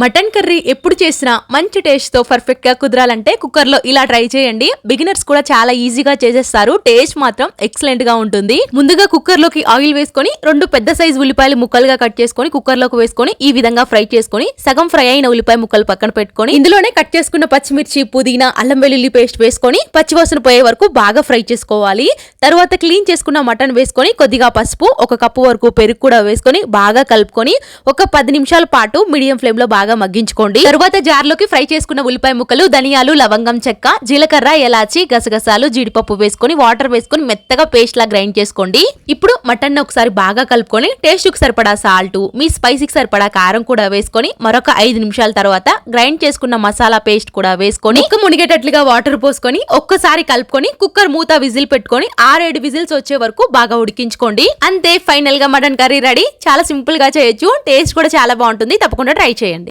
Mutton curry ఎప్పుడు చేసినా మంచి టేస్ట్తో పర్ఫెక్ట్గా కుదరాలంటే కుక్కర్లో ఇలా ట్రై చేయండి. బిగినర్స్ కూడా చాలా ఈజీగా చేసేస్తారు. టేస్ట్ మాత్రం ఎక్సలెంట్గా ఉంటుంది. ముందుగా కుక్కర్లోకి ఆయిల్ వేసుకొని రెండు పెద్ద సైజ్ ఉల్లిపాయలు ముక్కలుగా కట్ చేసుకొని కుక్కర్లోకి వేసుకొని ఈ విధంగా ఫ్రై చేసుకొని సగం ఫ్రై అయిన ఉల్లిపాయ ముక్కలు పక్కన పెట్టుకొని ఇందులోనే కట్ చేసుకున్న పచ్చిమిర్చి పుదీనా అల్లం వెల్లుల్లి పేస్ట్ వేసుకొని పచ్చివాసన పోయే వరకు బాగా ఫ్రై చేసుకోవాలి. తర్వాత క్లీన్ చేసుకున్న మటన్ వేసుకొని కొద్దిగా పసుపు ఒక కప్పు వరకు పెరుగు కూడా వేసుకొని బాగా కలుపుకొని ఒక పది నిమిషాల పాటు మీడియం ఫ్లేమ్లో బాగా మగ్గించుకోండి. తరువాత జార్లోకి ఫ్రై చేసుకున్న ఉల్లిపాయ ముక్కలు ధనియాలు లవంగం చెక్క జీలకర్ర ఎలాచి గసగసాలు జీడిపప్పు వేసుకొని వాటర్ వేసుకొని మెత్తగా పేస్ట్ లా గ్రైండ్ చేసుకోండి. ఇప్పుడు మటన్ ఒకసారి బాగా కలుపుకొని టేస్ట్కు సరిపడా సాల్ట్ మీ స్పైసీకి సరిపడా కారం కూడా వేసుకొని మరొక ఐదు నిమిషాల తర్వాత గ్రైండ్ చేసుకున్న మసాలా పేస్ట్ కూడా వేసుకొని ముక్క మునిగేటట్లుగా వాటర్ పోసుకొని ఒక్కసారి కలుపుకొని కుక్కర్ మూత విజిల్ పెట్టుకొని ఆరేడు విజిల్స్ వచ్చే వరకు బాగా ఉడికించుకోండి. అంతే ఫైనల్గా మటన్ కర్రీ రెడీ. చాలా సింపుల్గా చేయొచ్చు. టేస్ట్ కూడా చాలా బాగుంటుంది. తప్పకుండా ట్రై చేయండి.